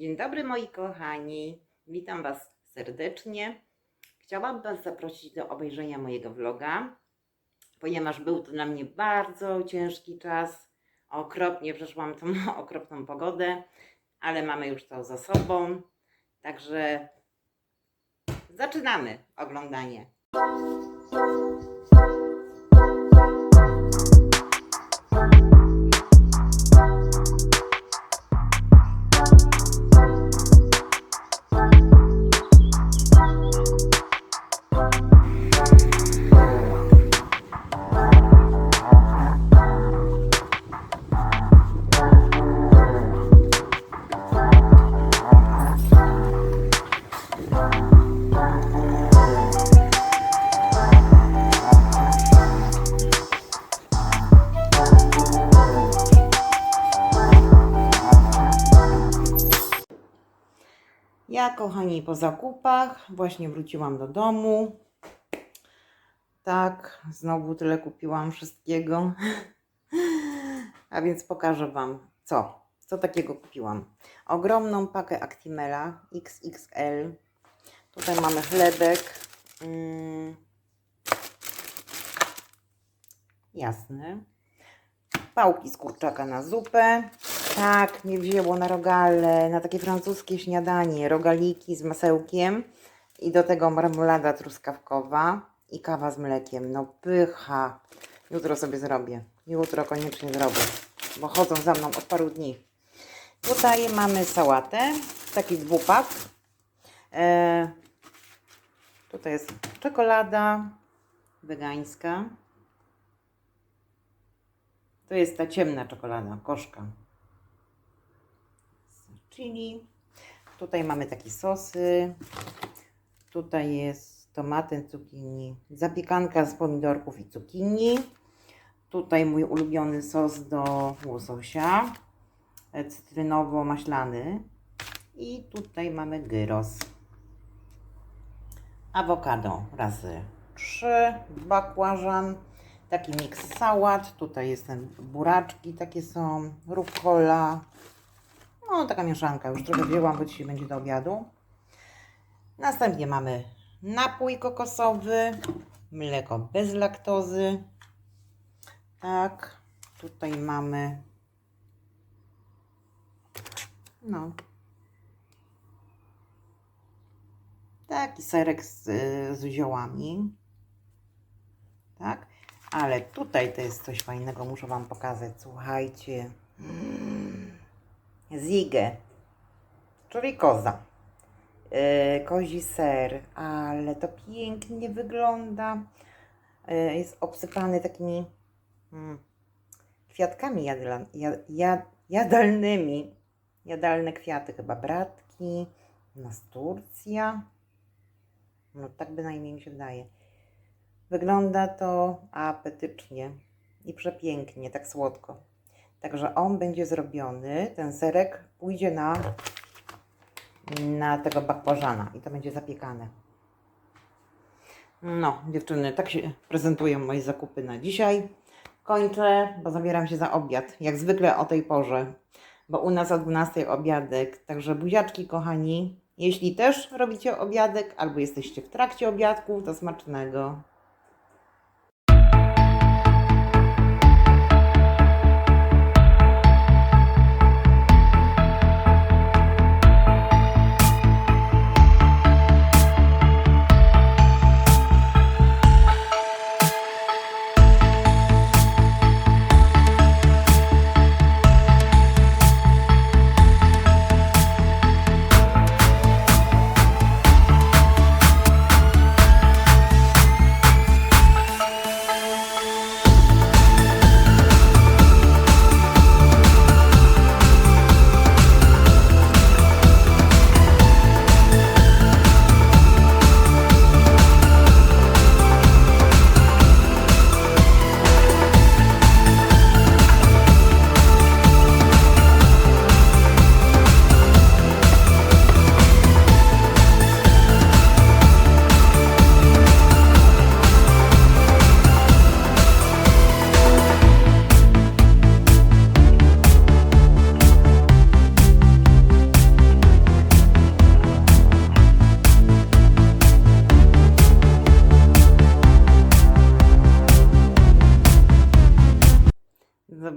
Dzień dobry moi kochani, witam Was serdecznie. Chciałam Was zaprosić do obejrzenia mojego vloga, ponieważ był to dla mnie bardzo ciężki czas. Okropnie przeszłam tą okropną pogodę, ale mamy już to za sobą. Także zaczynamy oglądanie. Ja, kochani, po zakupach właśnie wróciłam do domu. Tak, znowu tyle kupiłam wszystkiego. A więc pokażę Wam, co. Co takiego kupiłam. Ogromną pakę Actimela XXL. Tutaj mamy chlebek. Mm. Jasny. Pałki z kurczaka na zupę. Tak, mnie wzięło na rogale, na takie francuskie śniadanie. Rogaliki z masełkiem i do tego marmolada truskawkowa i kawa z mlekiem. No pycha. Jutro sobie zrobię. Jutro koniecznie zrobię, bo chodzą za mną od paru dni. Tutaj mamy sałatę, taki dwupak. E, tutaj jest czekolada wegańska. To jest ta ciemna czekolada, koszka. Tutaj mamy takie sosy. Tutaj jest tomaty, cukinii, zapiekanka z pomidorków i cukinii. Tutaj mój ulubiony sos do łososia, e, cytrynowo-maślany. I tutaj mamy gyros. Awokado razy 3, bakłażan, taki miks sałat. Tutaj jest ten buraczki takie są, rucola. No taka mieszanka, już trochę wzięłam, bo dzisiaj będzie do obiadu. Następnie mamy napój kokosowy, mleko bez laktozy. Tak, tutaj mamy no taki serek z, z ziołami. Tak, ale tutaj to jest coś fajnego, muszę Wam pokazać. Słuchajcie. Mm. Zigę, czyli koza. Yy, kozi ser, ale to pięknie wygląda. Yy, jest obsypany takimi mm, kwiatkami jadla, jad, jad, jadalnymi. Jadalne kwiaty, chyba bratki, nasturcja. No tak bynajmniej mi się wydaje. Wygląda to apetycznie i przepięknie, tak słodko. Także on będzie zrobiony, ten serek pójdzie na, na tego bakłażana i to będzie zapiekane. No, dziewczyny, tak się prezentują moje zakupy na dzisiaj. Kończę, bo zabieram się za obiad, jak zwykle o tej porze, bo u nas o 12 obiadek. Także buziaczki, kochani, jeśli też robicie obiadek albo jesteście w trakcie obiadków, to smacznego.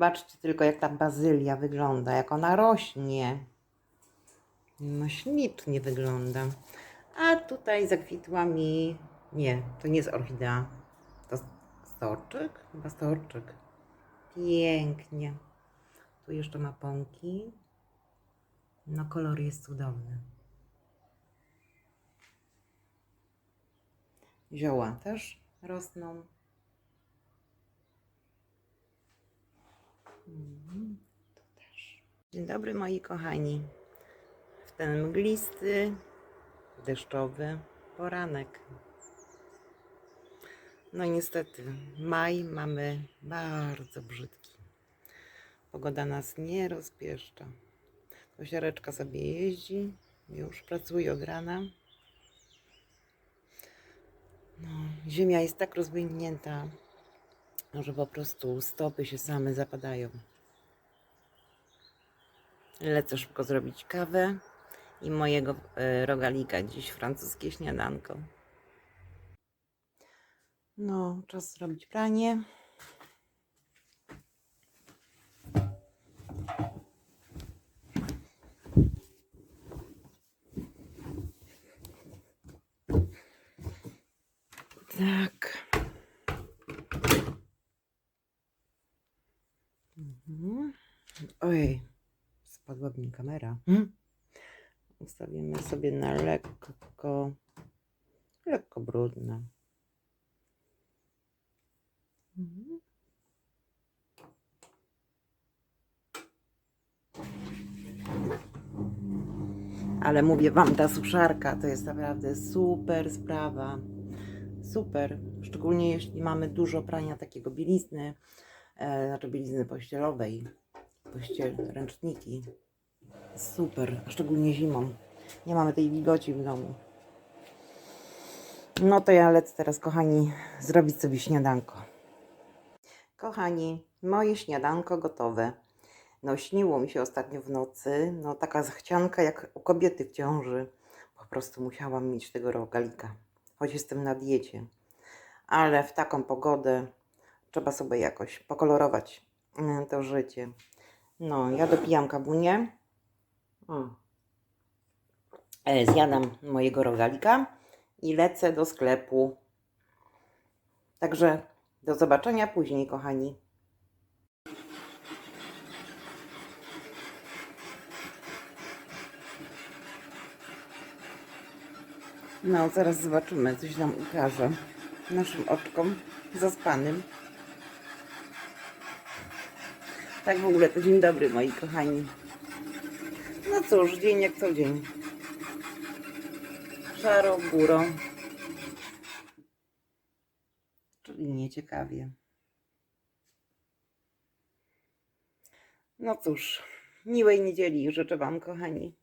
Zobaczcie tylko, jak ta bazylia wygląda, jak ona rośnie. No ślicznie wygląda. A tutaj zakwitła mi... Nie, to nie jest orchidea. To storczyk? Chyba storczyk. Pięknie. Tu jeszcze ma pąki. No kolor jest cudowny. Zioła też rosną. Tu też. Dzień dobry moi kochani. W ten mglisty, deszczowy poranek. No niestety, maj mamy bardzo brzydki. Pogoda nas nie rozpieszcza. Kosiareczka sobie jeździ, już pracuje od rana. No, ziemia jest tak rozbłęknięta, że po prostu stopy się same zapadają. Lecę szybko zrobić kawę i mojego e, rogalika, dziś francuskie śniadanko. No, czas zrobić pranie. Tak. Mhm. Ojej, mi kamera. Hmm? Ustawimy sobie na lekko, lekko brudne. Mhm. Ale mówię Wam, ta suszarka to jest naprawdę super sprawa. Super. Szczególnie jeśli mamy dużo prania takiego bielizny, e, znaczy bielizny pościelowej, pościel, ręczniki. Super, szczególnie zimą. Nie mamy tej wilgoci w domu. No to ja lecę teraz, kochani, zrobić sobie śniadanko. Kochani, moje śniadanko gotowe. No śniło mi się ostatnio w nocy, no taka zachcianka jak u kobiety w ciąży. Po prostu musiałam mieć tego rogalika, choć jestem na diecie. Ale w taką pogodę trzeba sobie jakoś pokolorować mm, to życie. No, ja dopijam kabunię. E, Zjadam mojego rogalika i lecę do sklepu. Także do zobaczenia później, kochani. No, zaraz zobaczymy, coś nam ukaże naszym oczkom zaspanym. Tak w ogóle to dzień dobry, moi kochani. No cóż, dzień jak co dzień. Szaro, góro. Czyli nieciekawie. No cóż, miłej niedzieli życzę Wam, kochani.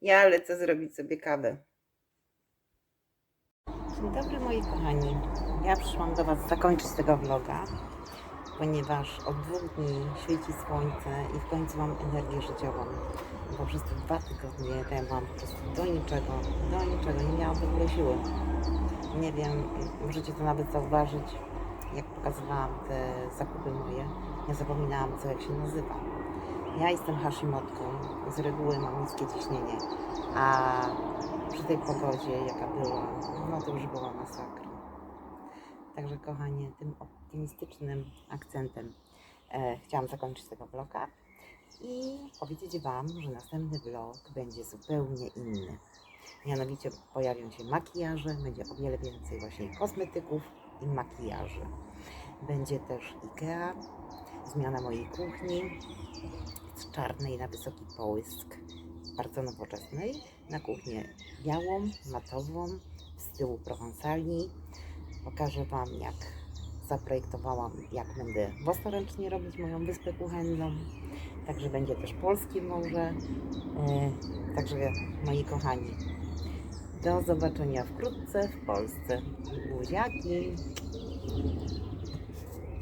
Ja lecę zrobić sobie kawę. Dzień dobry moi kochani. Ja przyszłam do Was zakończyć tego vloga, ponieważ od dwóch dni świeci słońce i w końcu mam energię życiową. Bo przez te dwa tygodnie to ja byłam po prostu do niczego, do niczego, nie miałam w ogóle siły. Nie wiem, możecie to nawet zauważyć, jak pokazywałam te zakupy moje. Nie zapominałam, co jak się nazywa. Ja jestem Hashimotką, z reguły mam niskie ciśnienie, a przy tej pogodzie, jaka była, no to już była masakra. Także kochanie, tym optymistycznym akcentem e, chciałam zakończyć tego vloga i powiedzieć Wam, że następny vlog będzie zupełnie inny. Mianowicie pojawią się makijaże, będzie o wiele więcej właśnie kosmetyków i makijaży. Będzie też IKEA, zmiana mojej kuchni z czarnej na wysoki połysk, bardzo nowoczesnej, na kuchnię białą, matową, w stylu prowansali. Pokażę Wam, jak zaprojektowałam, jak będę własnoręcznie robić moją wyspę kuchenną. Także będzie też polskie morze. E, także moi kochani, do zobaczenia wkrótce w Polsce. Buziaki!